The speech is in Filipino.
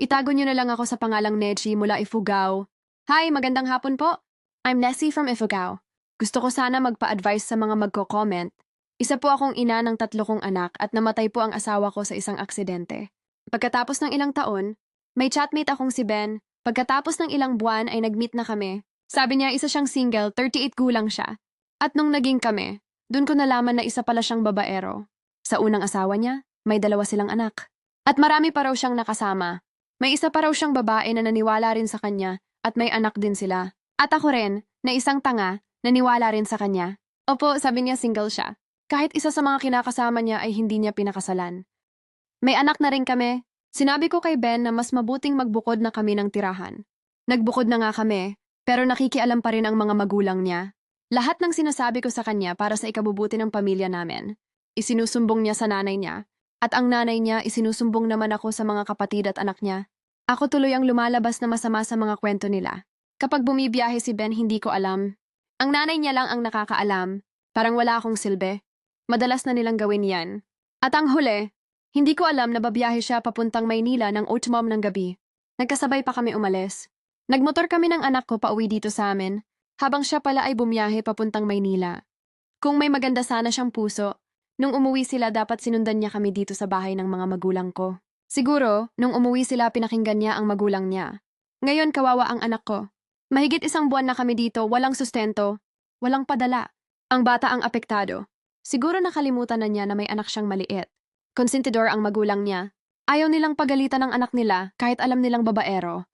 Itago niyo na lang ako sa pangalang Nechi mula Ifugao. Hi, magandang hapon po. I'm Nessie from Ifugao. Gusto ko sana magpa-advise sa mga magko-comment. Isa po akong ina ng tatlo kong anak at namatay po ang asawa ko sa isang aksidente. Pagkatapos ng ilang taon, may chatmate akong si Ben. Pagkatapos ng ilang buwan ay nag-meet na kami. Sabi niya isa siyang single, 38 gulang siya. At nung naging kami, dun ko nalaman na isa pala siyang babaero. Sa unang asawa niya, may dalawa silang anak. At marami pa raw siyang nakasama. May isa pa raw siyang babae na naniwala rin sa kanya at may anak din sila. At ako rin, na isang tanga, naniwala rin sa kanya. Opo, sabi niya single siya. Kahit isa sa mga kinakasama niya ay hindi niya pinakasalan. May anak na rin kami. Sinabi ko kay Ben na mas mabuting magbukod na kami ng tirahan. Nagbukod na nga kami, pero nakikialam pa rin ang mga magulang niya. Lahat ng sinasabi ko sa kanya para sa ikabubuti ng pamilya namin. Isinusumbong niya sa nanay niya, at ang nanay niya isinusumbong naman ako sa mga kapatid at anak niya. Ako tuloy ang lumalabas na masama sa mga kwento nila. Kapag bumibiyahe si Ben, hindi ko alam. Ang nanay niya lang ang nakakaalam. Parang wala akong silbi. Madalas na nilang gawin yan. At ang huli, hindi ko alam na babiyahe siya papuntang Maynila ng Oatmom ng gabi. Nagkasabay pa kami umalis. Nagmotor kami ng anak ko pauwi dito sa amin, habang siya pala ay bumiyahe papuntang Maynila. Kung may maganda sana siyang puso, nung umuwi sila dapat sinundan niya kami dito sa bahay ng mga magulang ko. Siguro, nung umuwi sila pinakinggan niya ang magulang niya. Ngayon kawawa ang anak ko. Mahigit isang buwan na kami dito, walang sustento, walang padala. Ang bata ang apektado. Siguro nakalimutan na niya na may anak siyang maliit. Konsentidor ang magulang niya. Ayaw nilang pagalitan ng anak nila kahit alam nilang babaero.